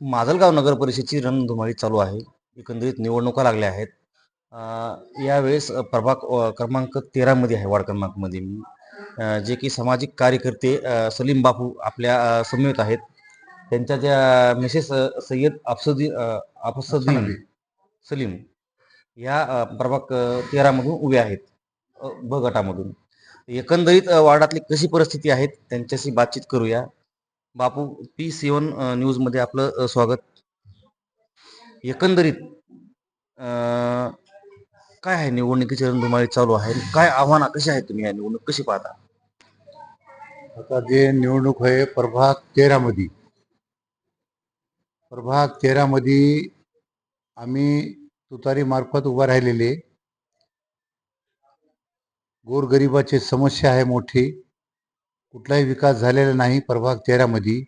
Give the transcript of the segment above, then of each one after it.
माजलगाव नगर परिषदेची रणधुमाळी चालू आहे. एकंदरीत निवडणुका लागल्या आहेत. यावेळेस प्रभाग क्रमांक तेरामध्ये आहे वार्ड क्रमांकमध्ये मी जे की सामाजिक कार्यकर्ते सलीम बापू आपल्या अ, समवेत आहेत. त्यांच्या ज्या मिसेस सय्यद अफसुद्दीन अ, अफसुद्दीन सलीम या प्रभाग तेरामधून उभे आहेत. ब गटामधून. एकंदरीत वार्डातली कशी परिस्थिती आहे त्यांच्याशी बातचीत करूया. बापू पी सेवन न्यूजमध्ये आपलं स्वागत. एकंदरीत काय आहे निवडणुकीची रणधुमाळी चालू आहे काय आव्हानं कशी आहेत तुम्ही या निवडणूक? कशी पाहता? आता जे निवडणूक आहे प्रभाग तेरा मध्ये प्रभाग तेरा मध्ये आम्ही तुतारी मार्फत उभा राहिलेले. गोरगरिबाची समस्या आहे मोठी. कुठलाही विकास झालेला नाही प्रभाग तेरामध्ये.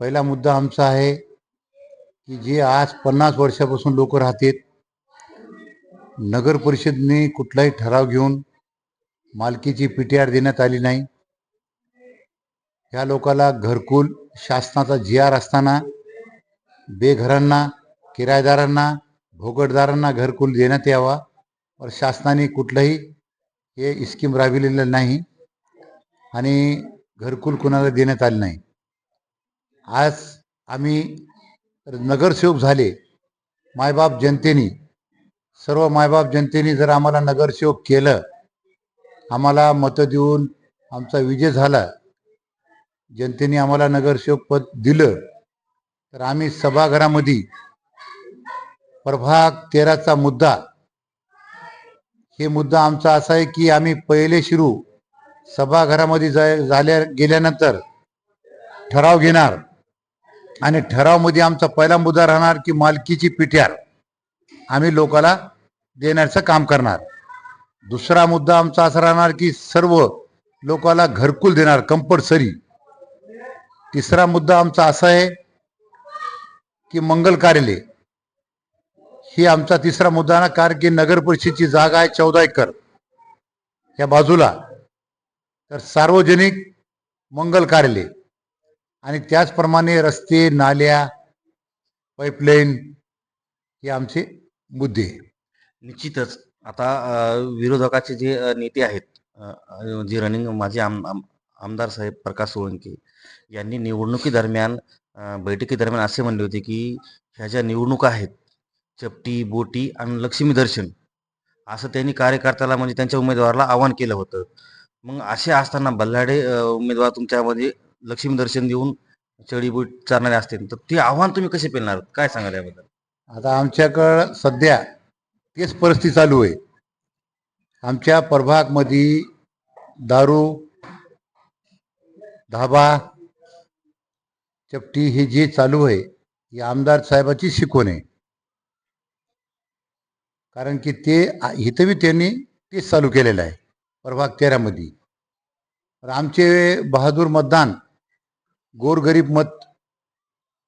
पहिला मुद्दा आमचा आहे की जे आज पन्नास वर्षापासून लोक राहतात नगर परिषदने कुठलाही ठराव घेऊन मालकीची पी टी आर देण्यात आली नाही. ह्या लोकाला घरकुल शासनाचा जी आर असताना बेघरांना किरायदारांना भोगटदारांना घरकुल देण्यात यावा पर शासनाने कुठलंही हे स्कीम राबविलेलं नाही. आणि घरकुल कुणाला देण्यात आले नाही. आज आम्ही नगरसेवक झाले. मायबाप जनतेने सर्व मायबाप जनतेने जर आम्हाला नगरसेवक केलं आम्हाला मतं देऊन आमचा विजय झाला जनतेने आम्हाला नगरसेवक पद दिलं तर आम्ही सभागृहामध्ये प्रभाग तेराचा मुद्दा हे मुद्दा आमचा असा आहे की आम्ही पहिले शिरू सभागृहामध्ये जाय झाल्या गेल्यानंतर ठराव घेणार. आणि ठरावमध्ये आमचा पहिला मुद्दा राहणार की मालकीची पिट्यार आम्ही लोकाला देण्याचं काम करणार. दुसरा मुद्दा आमचा असा राहणार की सर्व लोकाला घरकुल देणार कंपल्सरी तिसरा मुद्दा आमचा असा आहे की मंगल कार्यालय. ही आमचा तिसरा मुद्दा ना कारण की नगर परिषदेची जागा आहे चौदा एकर या बाजूला तर सार्वजनिक मंगल कार्यालय. आणि त्याचप्रमाणे रस्ते नाल्या पाईपलाईन हे आमचे मुद्दे निश्चितच. आता विरोधकाचे जे नेते आहेत जे रनिंग माझे आम आम- आमदार साहेब प्रकाश सोळंके यांनी निवडणुकीदरम्यान बैठकीदरम्यान असे म्हणले होते की ह्या ज्या निवडणुका आहेत चपटी बोटी आणि लक्ष्मी दर्शन असं त्यांनी कार्यकर्त्याला म्हणजे त्यांच्या उमेदवाराला आवाहन केलं होतं. मग असे असताना बल्लाडे उमेदवार तुमच्यामध्ये लक्ष्मी दर्शन देऊन चढीबुट चालणारे असतील तर ते आव्हान तुम्ही कसे पेलणार? काय सांगाल याबद्दल? आता आमच्याकडं सध्या तेच परिस्थिती चालू आहे. आमच्या प्रभागमध्ये दारू धाबा चपटी हे जे चालू आहे ही आमदार साहेबाची शिकवण आहे. कारण की ते आ- त्यांनी तेच चालू केलेलं आहे. प्रभाग तेरामध्ये. तर आमचे बहादूर मतदान गोरगरीब मत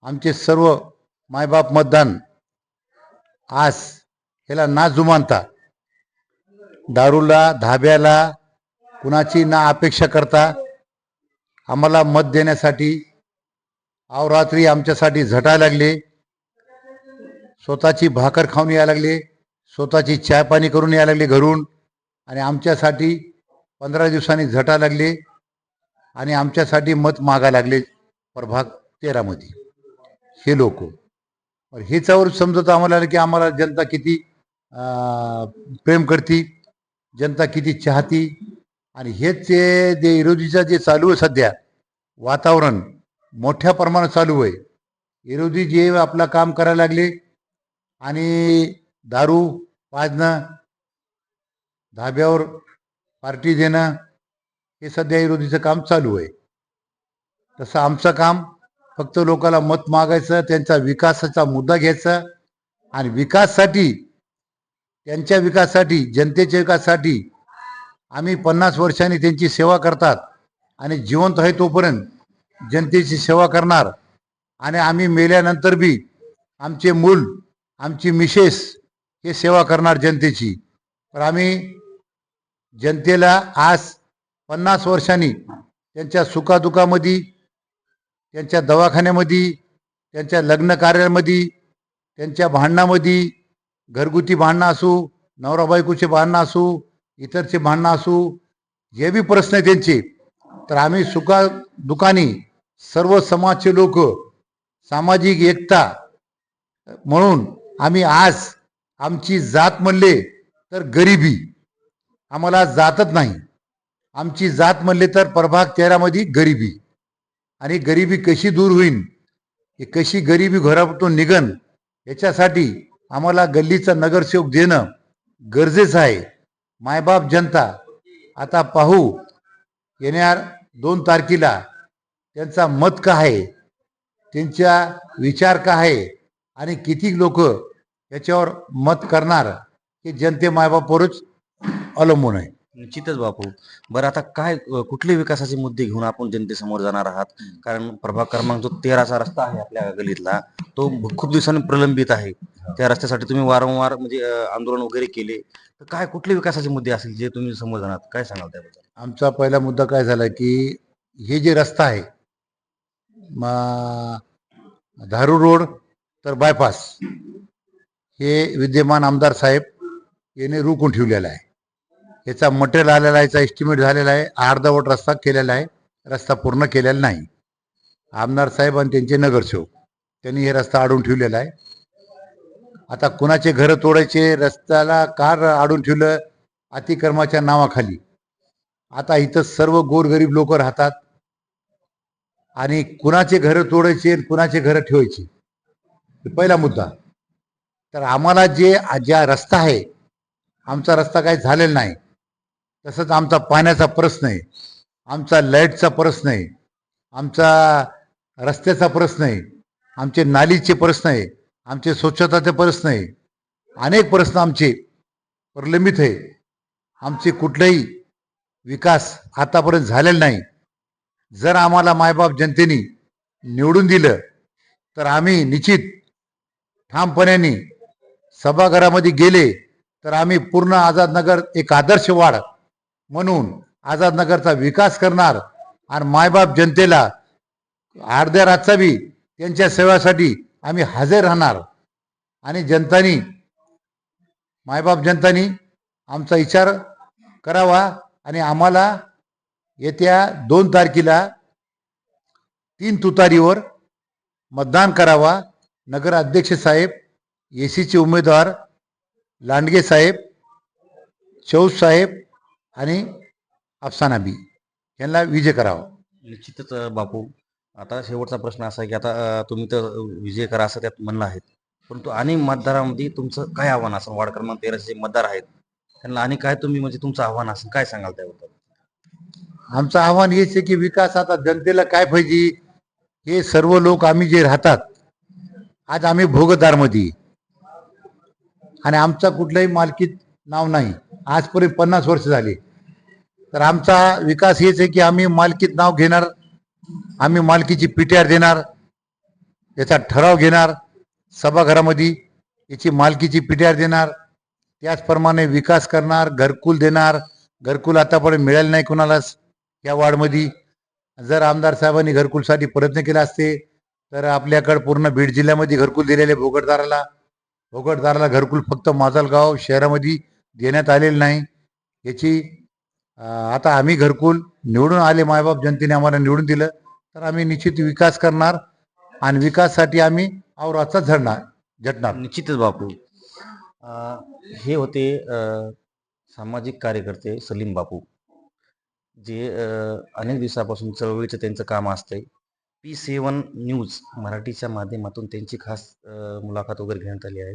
आमचे सर्व मायबाप मतदान आज ह्याला ना जुमानता दारूला धाब्याला कुणाची ना अपेक्षा करता आम्हाला मत देण्यासाठी अवरात्री आमच्यासाठी झटायला लागले. स्वतःची भाकर खाऊन यायला लागले स्वतःची चाय पाणी करून यायला लागले घरून. आणि आमच्यासाठी पंधरा दिवसांनी झटा लागले आणि आमच्यासाठी मत मागायला लागले प्रभाग तेरामध्ये हे लोक. ह्याच्यावर समजत आम्हाला आलं की आम्हाला जनता किती प्रेम करती जनता किती चाहती आणि हेच जे जे विरोधीचं जे चालू आहे सध्या वातावरण मोठ्या प्रमाणात चालू आहे. विरोधी जे आपलं काम करायला लागले आणि दारू पाजणं धाब्यावर पार्टी देणं हे सध्या विरोधीचं काम चालू आहे. तसं आमचं काम फक्त लोकांना मत मागायचं त्यांचा विकासाचा मुद्दा घ्यायचा आणि विकासासाठी त्यांच्या विकासासाठी जनतेच्या विकासासाठी आम्ही पन्नास वर्षांनी त्यांची सेवा करतात आणि जिवंत आहे तोपर्यंत जनतेची सेवा करणार. आणि आम्ही मेल्यानंतर बी आमचे मूल आमची मिसेस हे सेवा करणार जनतेची. तर आम्ही जनतेला आज पन्नास वर्षांनी त्यांच्या सुखादुखामध्ये त्यांच्या दवाखान्यामध्ये त्यांच्या लग्न कार्यामध्ये त्यांच्या भांडणामध्ये घरगुती भांडणं असू नवरा बायकोचे भांडणं असू इतरचे भांडणं असू जे बी प्रश्न आहे त्यांचे तर आम्ही सुखा दुकानी सर्व समाजचे लोक सामाजिक एकता म्हणून आम्ही आज आमची जात म्हणले तर गरिबी. आम्हाला जातच नाही. आमची जात म्हणले तर प्रभाग तेरामध्ये गरिबी. आणि गरिबी कशी दूर होईल की कशी गरिबी घरातून निघन? याच्यासाठी आम्हाला गल्लीचा नगरसेवक देणं गरजेचं आहे. मायबाप जनता आता पाहू. येणार दोन तारखेला त्यांचा मत का आहे? त्यांचा विचार का आहे? आणि किती लोक याच्यावर मत करणार? हे जनते मायबापावरच अवलंबून आहे. निश्चितच बापू. बरं आता काय कुठले विकासाचे मुद्दे घेऊन आपण जनतेसमोर जाणार आहात? कारण प्रभाग क्रमांक जो तेराचा रस्ता आहे आपल्या गलीतला तो खूप दिवसांनी प्रलंबित आहे. त्या रस्त्यासाठी तुम्ही वारंवार म्हणजे आंदोलन वगैरे केले. तर काय कुठले विकासाचे मुद्दे असतील जे तुम्ही समोर जाणार? काय सांगाल त्याबद्दल? आमचा पहिला मुद्दा काय झाला की हे जे रस्ता आहे म- धारूर रोड तर बायपास हे विद्यमान आमदार साहेब याने रोखून ठेवलेला आहे. याचा मटेरियल आलेला आहे याचा एस्टिमेट झालेला आहे अर्धवट रस्ता केलेला आहे रस्ता पूर्ण केलेला नाही. आमदार साहेब आणि त्यांचे नगरसेवक त्यांनी हे रस्ता अडून ठेवलेला आहे. आता कुणाचे घरं तोडायचे रस्त्याला कार अडून ठेवलं अतिक्रमाच्या नावाखाली. आता इथं सर्व गोरगरीब लोक राहतात. आणि कुणाचे घरं तोडायचे आणि कुणाचे घरं ठेवायचे? पहिला मुद्दा. तर आम्हाला जे ज्या रस्ता आहे आमचा रस्ता काही झालेला नाही. तसंच आमचा पाण्याचा प्रश्न आहे. आमचा लाईटचा प्रश्न आहे. आमचा रस्त्याचा प्रश्न आहे. आमचे नालीचे प्रश्न आहे. आमचे स्वच्छताचे प्रश्न आहे. अनेक प्रश्न आमचे प्रलंबित आहे. आमचे कुठलाही विकास आतापर्यंत झालेला नाही. जर आम्हाला मायबाप जनतेने निवडून दिलं तर आम्ही निश्चित ठामपणाने सभागृहामध्ये गेले तर आम्ही पूर्ण आझादनगर एक आदर्श वाढ म्हणून आझादनगरचा विकास करणार आणि मायबाप जनतेला अर्ध्या रातचा बी त्यांच्या सेवासाठी आम्ही हजर राहणार. आणि जनतानी मायबाप जनतानी आमचा विचार करावा आणि आम्हाला येत्या दोन तारखेला तीन तुतारीवर मतदान करावा. नगर अध्यक्ष साहेब सीचे उमेदवार लांडगे साहेब चौस साहेब आणि अफसाना बी. यांना विजय करावा. निश्चितच बापू. आता शेवटचा प्रश्न असा आहे की आता तुम्ही तर विजय करा असं त्यात म्हणलं आहेत. परंतु आणि मतदारामध्ये तुमचं काय आव्हान असेल? वार्ड क्रमांक तेराचे जे मतदार आहेत त्यांना आणि काय तुम्ही म्हणजे तुमचं आव्हान असेल? काय सांगाल त्याबद्दल? आमचं आव्हान हेच आहे की विकास आता जनतेला काय पाहिजे? हे सर्व लोक आम्ही जे राहतात आज आम्ही भोगदारमध्ये. आणि आमचा कुठलाही मालकीत नाव नाही. आजपर्यंत पन्नास वर्ष झाली. तर आमचा विकास हेच आहे की आम्ही मालकीत नाव घेणार आम्ही मालकीची पिट्यार देणार याचा ठराव घेणार सभागृहामध्ये याची मालकीची पिट्यार देणार त्याचप्रमाणे विकास करणार घरकुल देणार घरकुल आतापर्यंत मिळालं नाही कुणालाच या वार्डमध्ये जर आमदार साहेबांनी घरकुलसाठी प्रयत्न केला असते तर आपल्याकडे पूर्ण बीड जिल्ह्यामध्ये घरकुल दिलेले भोगटदाराला भोगटदाराला घरकुल फक्त माजलगाव शहरामध्ये देण्यात आलेलं नाही. याची आता आम्ही घरकुल निवडून आले मायबाप जनतेने आम्हाला निवडून दिलं तर आम्ही निश्चित विकास करणार आणि विकासासाठी आम्ही औराचा झडणार झटणार. निश्चितच बापू. हे होते सामाजिक कार्यकर्ते सलीम बापू जे अनेक दिवसापासून चळवळीचं त्यांचं काम असतंय. पी सेवन न्यूज मराठीच्या माध्यमातून त्यांची खास मुलाखत वगैरे घेण्यात आली आहे.